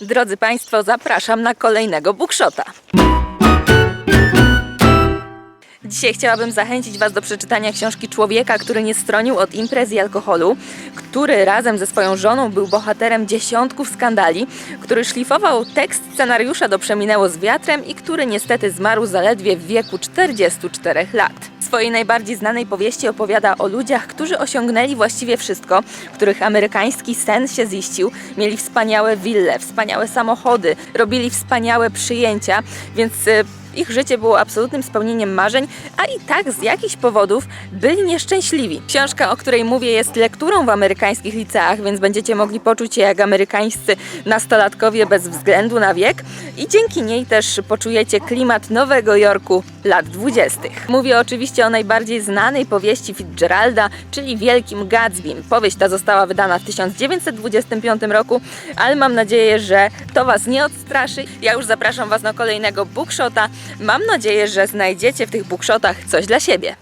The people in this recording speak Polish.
Drodzy Państwo, zapraszam na kolejnego bookshota. Dzisiaj chciałabym zachęcić Was do przeczytania książki człowieka, który nie stronił od imprez i alkoholu, który razem ze swoją żoną był bohaterem dziesiątków skandali, który szlifował tekst scenariusza do Przeminęło z wiatrem i który niestety zmarł zaledwie w wieku 44 lat. Swojej najbardziej znanej powieści opowiada o ludziach, którzy osiągnęli właściwie wszystko, których amerykański sen się ziścił, mieli wspaniałe wille, wspaniałe samochody, robili wspaniałe przyjęcia, więc y, ich życie było absolutnym spełnieniem marzeń, a i tak z jakichś powodów byli nieszczęśliwi. Książka, o której mówię, jest lekturą w amerykańskich liceach, więc będziecie mogli poczuć się jak amerykańscy nastolatkowie bez względu na wiek i dzięki niej też poczujecie klimat Nowego Jorku lat 20. Mówię oczywiście o najbardziej znanej powieści Fitzgeralda, czyli Wielkim Gatsbym. Powieść ta została wydana w 1925 roku, ale mam nadzieję, że to Was nie odstraszy. Ja już zapraszam Was na kolejnego bookshota. Mam nadzieję, że znajdziecie w tych bookshotach coś dla siebie.